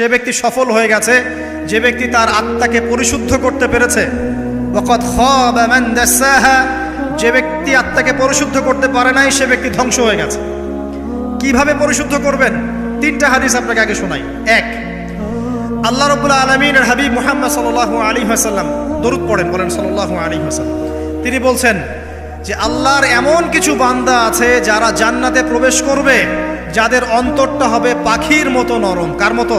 সে ব্যক্তি সফল হয়ে গেছে, যে ব্যক্তি তার আত্মাকে পরিশুদ্ধ করতে পেরেছে। দাসাহা, যে ব্যক্তি আত্মাকে পরিশুদ্ধ করতে পারে নাই, সে ব্যক্তি ধ্বংস হয়ে গেছে। কীভাবে পরিশুদ্ধ করবেন? তিনটা হাদিস আপনাকে আগে শোনাই। এক, আল্লাহ রবুল্লা আলমিনের হাবিব মুহাম্মদ সাল্লাহ আলী হাসাল্লাম দরুদ পড়েন, বলেন সাল্লাহ আলী হাসাল্লাম তিনি বলছেন যে, আল্লাহর এমন কিছু বান্দা আছে যারা জান্নাতে প্রবেশ করবে, যাদের অন্তরটা হবে পাখির মতো নরম। কার মতো?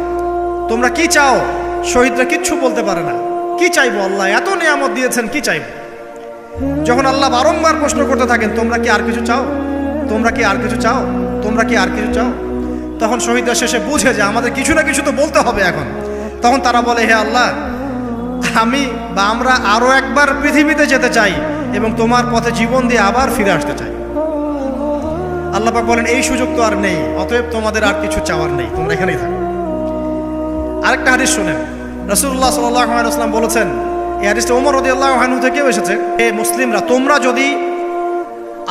তোমরা কি চাও? শহীদরা কিচ্ছু বলতে পারে না। কি চাইব আল্লাহ? এত নিয়ামত দিয়েছেন, কি চাইব? যখন আল্লাহ বারংবার প্রশ্ন করতে থাকেন, তোমরা কি আর কিছু চাও? তোমরা কি আর কিছু চাও? তোমরা কি আর কিছু চাও? তখন শহীদরা শেষে বুঝে যে আমাদের কিছু না কিছু তো বলতে হবে এখন। তখন তারা বলে, হে আল্লাহ, আমি বা আমরা আরও একবার পৃথিবীতে যেতে চাই এবং তোমার পথে জীবন দিয়ে আবার ফিরে আসতে চাই। আল্লাহ বলেন, এই সুযোগ তো আর নেই, অতএব তোমাদের আর কিছু চাওয়ার নেই। তোমরা এখানেই থাকো। আরেকটা হাদিস শুনেন। রসুল্লাহ সাল্লাম বলেছেন, এই হাদিসটা রদি আল্লাহ হানু থেকেও এসেছে এ মুসলিমরা, তোমরা যদি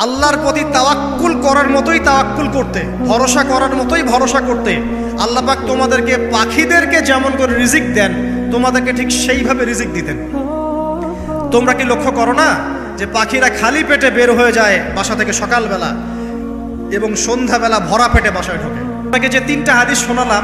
আল্লাহর প্রতি তাওয়াক্কুল করার মতোই তাওয়াক্কুল করতে, ভরসা করার মতোই ভরসা করতে, আল্লাহ পাক তোমাদেরকে পাখিদেরকে যেমন করে রিজিক দেন, তোমাদেরকে ঠিক সেইভাবে রিজিক দিতেন। তোমরা কি লক্ষ্য করো না যে পাখিরা খালি পেটে বের হয়ে যায় বাসা থেকে সকালবেলা এবং সন্ধ্যাবেলা ভরা পেটে বাসায় ঢোকে? আপনাকে যে তিনটা হাদিস শোনালাম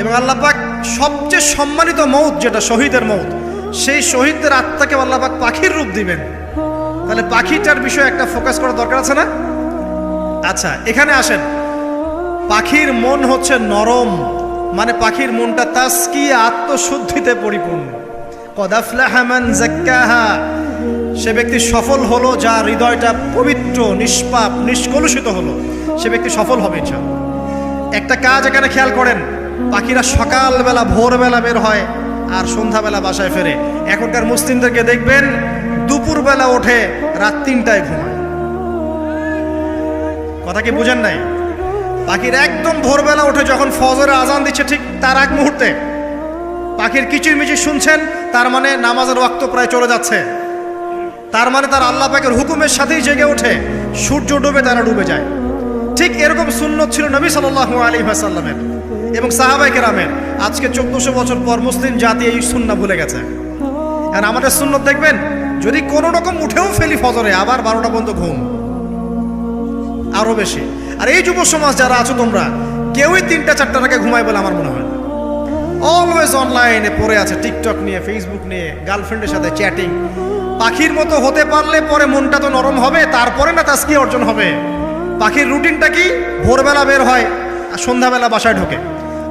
এবং আল্লাহ পাক সবচেয়ে সম্মানিত মৌত যেটা শহীদের মৌত, সেই শহীদদের আত্মাকে আল্লাহ পাক পাখির রূপ দিবেন। তাহলে পাখিটার বিষয়ে একটা ফোকাস করা দরকার আছে না? আচ্ছা এখানে আসেন। পাখির মন হচ্ছে নরম মানে পাখির মনটা তাস্কি আত্মশুদ্ধিতে পরিপূর্ণ। কদাফলাহামান জাক্কাহা সে ব্যক্তি সফল হলো যার হৃদয়টা পবিত্র, নিষ্পাপ, নিষ্কলুষিত হলো। সে ব্যক্তি সফল হবে, ইনশাআল্লাহ। একটা কাজ এখানে খেয়াল করেন পাখিরা সকালবেলা, ভোরবেলা বের হয় আর সন্ধ্যাবেলা বাসায় ফেরে। এখনকার মুসলিমদেরকে দেখবেন, দুপুরবেলা ওঠে, রাত তিনটায় ঘুমায়। কথা কি বুঝেন নাই? পাখির একদম ভোরবেলা ওঠে যখন ফজরে আজান দিচ্ছে ঠিক তার এক মুহূর্তে। পাখির কিচির মিচির শুনছেন, তার মানে নামাজের ওয়াক্ত প্রায় চলে যাচ্ছে। তার মানে তার আল্লাহ পাকের হুকুমের সাথেই জেগে ওঠে। সূর্য ডুবে তারা ডুবে যায়। ঠিক এরকম সুন্নত ছিল নবী সাল্লাহ আলী সাল্লামের এবং সাহাবাই কেরামের। আজকে চোদ্দশো বছর পর মুসলিম জাতি এই সুন্না ভুলে গেছে। আর আমাদের সুন্নত দেখবেন, যদি কোনো রকম উঠেও ফেলি ফজরে, আবার বারোটা পর্যন্ত ঘুম। আরও বেশি। আর এই যুব সমাজ যারা আছো তোমরা, কেউই তিনটা চারটার আগে ঘুমায় বলে আমার মনে হয় অলওয়েজ অনলাইনে পড়ে আছে টিকটক নিয়ে ফেসবুক নিয়ে গার্লফ্রেন্ডের সাথে চ্যাটিং পাখির মতো হতে পারলে পরে মনটা তো নরম হবে, তারপরে না তাস্কি অর্জন হবে। পাখির রুটিনটা কি? ভোরবেলা বের হয় আর সন্ধ্যাবেলা বাসায় ঢোকে।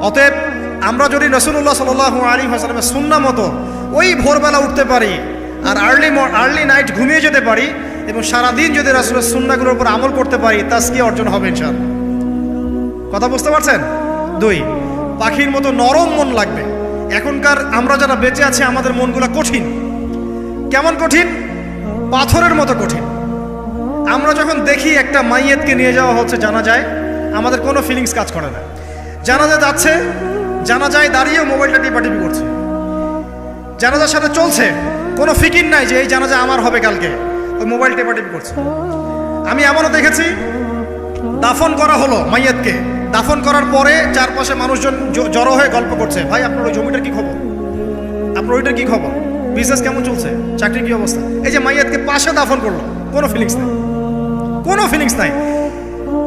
অতএব আমরা যদি রসুল্লাহ সাল আলী হাসালামের সুন্না মতো ওই ভোরবেলা উঠতে পারি আর আর্লি আর্লি নাইট ঘুমিয়ে যেতে পারি এবং সারাদিন যদি রাসুলের সুন্নাগুলোর উপর আমল করতে পারি তাস্কি অর্জন হবে ইনশাআল্লাহ? কথা বুঝতে পারছেন? দুই, পাখির মতো নরম মন লাগবে। এখনকার আমরা যারা বেঁচে আছি, আমাদের মনগুলো কঠিন। কেমন কঠিন? পাথরের মতো কঠিন। আমরা যখন দেখি একটা মাইয়েতকে নিয়ে যাওয়া হচ্ছে জানা যায় আমাদের কোনো ফিলিংস কাজ করে না। জানা জানাজা যাচ্ছে জানা যায় দাঁড়িয়েও মোবাইলটা টিপাটিপি করছে। জানাজার সাথে চলছে, কোনো ফিকির নাই যে এই জানাজা আমার হবে কালকে। ওই মোবাইল টেপাটিপি করছে। আমি এমনও দেখেছি, দাফন করা হলো মাইয়াতকে। দাফন করার পরে চারপাশে মানুষজন জড়ো হয়ে গল্প করছে, ভাই, আপনার ওই জমিটার কি খবর? আপনার ওইটার কি খবর? বিজনেস কেমন চলছে? চাকরির কি অবস্থা? এই যে মাইয়াতকে পাশে দাফন করল, কোনো ফিলিংস নাই। কোনো ফিলিংস নাই।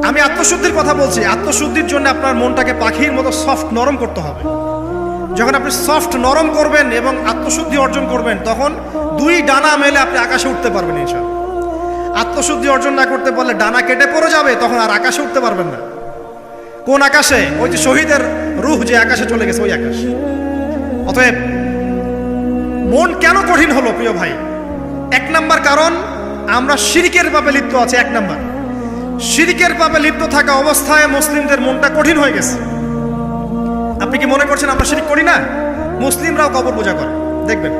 আমি আত্মশুদ্ধির কথা বলছি। আত্মশুদ্ধির জন্য আপনার মনটাকে পাখির মতো সফট নরম করতে হবে। যখন আপনি সফট নরম করবেন এবং আত্মশুদ্ধি অর্জন করবেন, তখন দুই ডানা মেলে আপনি আকাশে উঠতে পারবেন ইনশাল্লাহ আত্মশুদ্ধি অর্জন না করতে পারলে ডানা কেটে পড়ে যাবে, তখন আর আকাশে উঠতে পারবেন না। কোন আকাশে? ওই যে শহীদের রুহ যে আকাশে চলে গেছে, ওই আকাশ। অতএব মন কেন কঠিন হলো, প্রিয় ভাই? এক নাম্বার কারণ আমরা শিরিকের পাপে লিপ্ত আছি, এক নাম্বার। শিরিকের পাপে লিপ্ত থাকা অবস্থায় মুসলিমদের মনটা কঠিন হয়ে গেছে। আপনি কি মনে করছেন আমরা শিরিক করি না? মুসলিমরাও কবর পূজা করে। দেখবেন।